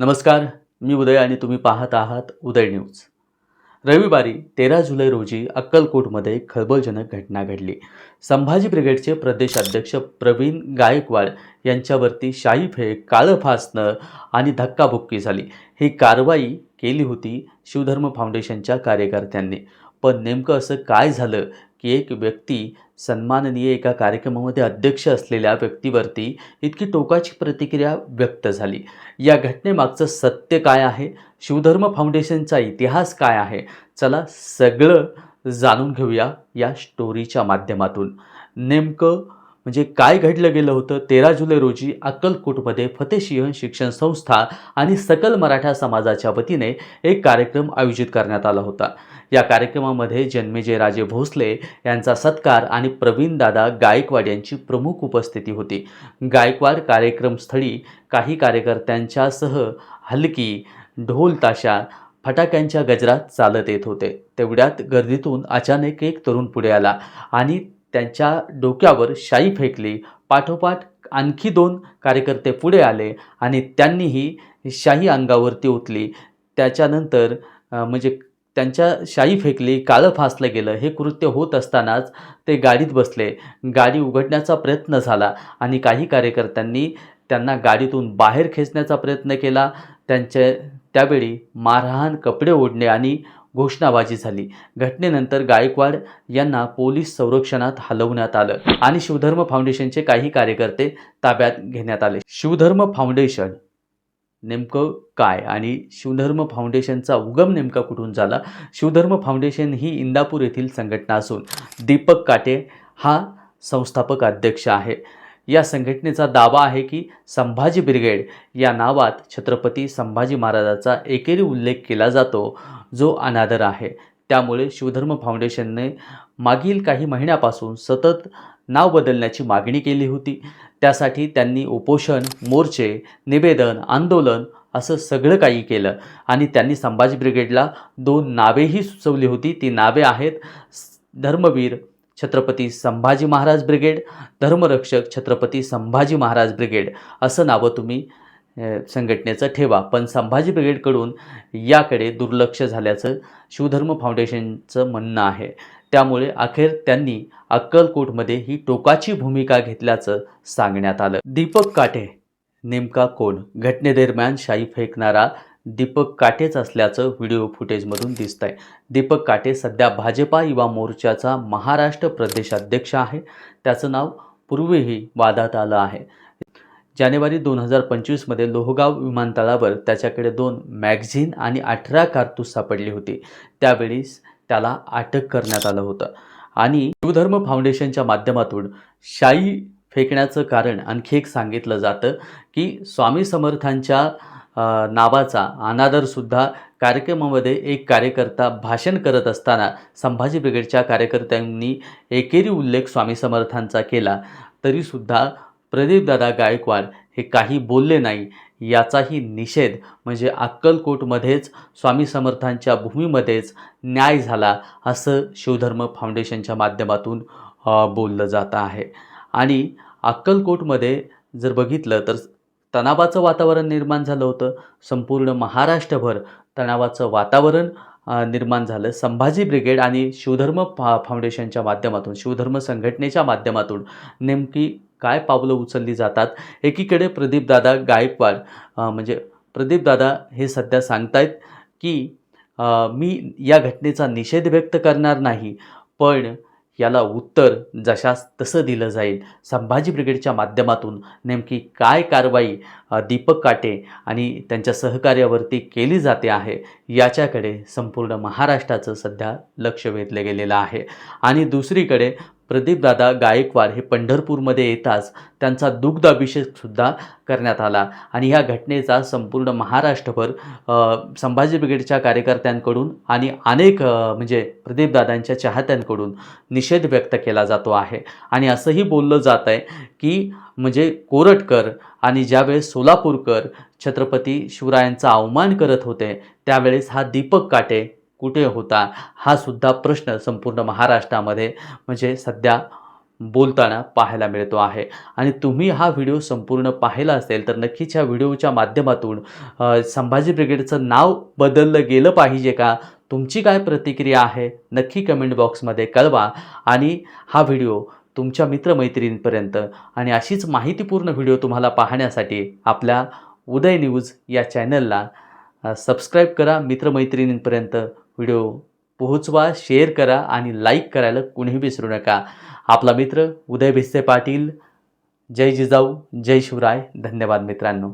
नमस्कार मी उदय आणि तुम्ही पाहत आहात उदय न्यूज. रविवारी तेरा जुलै रोजी अक्कलकोटमध्ये खळबळजनक घटना घडली. संभाजी ब्रिगेडचे प्रदेशाध्यक्ष प्रवीण गायकवाड यांच्यावरती शाई फेक काळं फासणं आणि धक्काबुक्की झाली. ही कारवाई केली होती शिवधर्म फाउंडेशनच्या कार्यकर्त्यांनी. पण नेमकं असं काय झालं की एक व्यक्ती सन्माननीय एका कार्यक्रमामध्ये अध्यक्ष असलेल्या व्यक्तीवरती इतकी टोकाची प्रतिक्रिया व्यक्त झाली. या घटनेमागचं सत्य काय आहे? शिवधर्म फाउंडेशनचा इतिहास काय आहे? चला सगळं जाणून घेऊया या स्टोरीच्या माध्यमातून. नेमकं म्हणजे काय घडलं गेलं होतं? तेरा जुलै रोजी अक्कलकोटमध्ये फतेशिंह शिक्षण संस्था आणि सकल मराठा समाजाच्या वतीने एक कार्यक्रम आयोजित करण्यात आला होता. या कार्यक्रमामध्ये जन्मेजय राजे भोसले यांचा सत्कार आणि प्रवीणदादा गायकवाड यांची प्रमुख उपस्थिती होती. गायकवाड कार्यक्रमस्थळी काही कार्यकर्त्यांच्यासह हलकी ढोल ताशा फटाक्यांच्या गजरात चालत येत होते. तेवढ्यात गर्दीतून अचानक एक तरुण पुढे आला आणि त्यांच्या डोक्यावर शाई फेकली. पाठोपाठ आणखी दोन कार्यकर्ते पुढे आले आणि त्यांनीही शाही अंगावरती ओतली. त्याच्यानंतर म्हणजे त्यांच्या शाई फेकली काळं फासलं गेलं. हे कृत्य होत असतानाच ते गाडीत बसले. गाडी उघडण्याचा प्रयत्न झाला आणि काही कार्यकर्त्यांनी त्यांना गाडीतून बाहेर खेचण्याचा प्रयत्न केला. त्यांचे त्यावेळी मारहाण कपडे ओढणे आणि घोषणाबाजी झाली. घटनेनंतर गायकवाड यांना पोलीस संरक्षणात हलवण्यात आलं आणि शिवधर्म फाउंडेशनचे काही कार्यकर्ते ताब्यात घेण्यात आले. शिवधर्म फाउंडेशन नेमकं काय आणि शिवधर्म फाउंडेशनचा उगम नेमका कुठून झाला? शिवधर्म फाउंडेशन ही इंदापूर येथील संघटना असून दीपक काटे हा संस्थापक अध्यक्ष आहे. या संघटनेचा दावा आहे की संभाजी ब्रिगेड या नावात छत्रपती संभाजी महाराजाचा एकेरी उल्लेख केला जातो. जो अनादर आहे. त्यामुळे शिवधर्म फाउंडेशनने मागील काही महिन्यापासून सतत नाव बदलण्याची मागणी केली होती. त्यासाठी त्यांनी उपोषण मोर्चे निवेदन आंदोलन असं सगळं काही केलं आणि त्यांनी संभाजी ब्रिगेडला दोन नावेही सुचवली होती. ती नावे आहेत धर्मवीर छत्रपती संभाजी महाराज ब्रिगेड धर्मरक्षक छत्रपती संभाजी महाराज ब्रिगेड असं नावं तुम्ही संघटनेचं ठेवा. पण संभाजी ब्रिगेडकडून याकडे दुर्लक्ष झाल्याचं शिवधर्म फाउंडेशनचं म्हणणं आहे. त्यामुळे अखेर त्यांनी अक्कलकोटमध्ये ही टोकाची भूमिका घेतल्याचं सांगण्यात आलं. दीपक काटे नेमका कोण? घटनेदरम्यान शाई फेकणारा दीपक काटेच असल्याचं व्हिडिओ फुटेजमधून दिसत आहे दीपक काटे सध्या भाजपा युवा मोर्चाचा महाराष्ट्र प्रदेशाध्यक्ष आहे. त्याचं नाव पूर्वीही वादात आलं आहे. जानेवारी दोन हजार पंचवीसमध्ये लोहगाव विमानतळावर त्याच्याकडे दोन मॅगझिन आणि अठरा कारतूस सापडली होती. त्यावेळीस त्याला अटक करण्यात आलं होतं. आणि शिवधर्म फाउंडेशनच्या माध्यमातून शाई फेकण्याचं कारण आणखी एक सांगितलं जातं की स्वामी समर्थांच्या नावाचा अनादरसुद्धा कार्यक्रमामध्ये एक कार्यकर्ता भाषण करत असताना संभाजी ब्रिगेडच्या कार्यकर्त्यांनी एकेरी उल्लेख स्वामी समर्थांचा केला. तरीसुद्धा प्रदीपदादा गायकवाड हे काही बोलले नाही याचाही निषेध म्हणजे अक्कलकोटमध्येच स्वामी समर्थांच्या भूमीमध्येच न्याय झाला असं शिवधर्म फाउंडेशनच्या माध्यमातून बोललं जात आहे. आणि अक्कलकोटमध्ये जर बघितलं तर तणावाचं वातावरण निर्माण झालं होतं. संपूर्ण महाराष्ट्रभर तणावाचं वातावरण निर्माण झालं. संभाजी ब्रिगेड आणि शिवधर्म फा फाउंडेशनच्या माध्यमातून शिवधर्म संघटनेच्या माध्यमातून नेमकी काय पावलं उचलली जातात? एकीकडे प्रदीपदादा गायकवाड म्हणजे प्रदीपदादा हे सध्या सांगतायत की मी या घटनेचा निषेध व्यक्त करणार नाही पण याला उत्तर जशास तसं दिलं जाईल. संभाजी ब्रिगेडच्या माध्यमातून नेमकी काय कारवाई दीपक काटे आणि त्यांच्या सहकार्यावरती केली जाते आहे याच्याकडे संपूर्ण महाराष्ट्राचं सध्या लक्ष वेधलं गेलेलं आहे. आणि दुसरीकडे प्रदीपदादा गायकवाड हे पंढरपूरमध्ये येताच त्यांचा दुग्ध अभिषेकसुद्धा करण्यात आला. आणि ह्या घटनेचा संपूर्ण महाराष्ट्रभर संभाजी ब्रिगेडच्या कार्यकर्त्यांकडून आणि अनेक म्हणजे प्रदीपदादांच्या चाहत्यांकडून निषेध व्यक्त केला जातो आहे. आणि असंही बोललं जात आहे की म्हणजे कोरटकर आणि ज्यावेळेस सोलापूरकर छत्रपती शिवरायांचा अवमान करत होते त्यावेळेस हा दीपक काटे कुठे होता? हा सुद्धा प्रश्न संपूर्ण महाराष्ट्रामध्ये म्हणजे सध्या बोलताना पाहायला मिळतो आहे. आणि तुम्ही हा व्हिडिओ संपूर्ण पाहिला असेल तर नक्कीच ह्या व्हिडिओच्या माध्यमातून संभाजी ब्रिगेडचं नाव बदललं गेलं पाहिजे का? तुमची काय प्रतिक्रिया आहे? नक्की कमेंट बॉक्समध्ये कळवा. आणि हा व्हिडिओ तुमच्या मित्रमैत्रिणींपर्यंत आणि अशीच माहितीपूर्ण व्हिडिओ तुम्हाला पाहण्यासाठी आपल्या उदय न्यूज या चॅनलला सबस्क्राईब करा. मित्रमैत्रिणींपर्यंत व्हिडिओ पोहोचवा शेअर करा आणि लाईक करायला कुणीही विसरू नका. आपला मित्र उदय भिस्ते पाटील. जय जिजाऊ जय शिवराय. धन्यवाद मित्रांनो.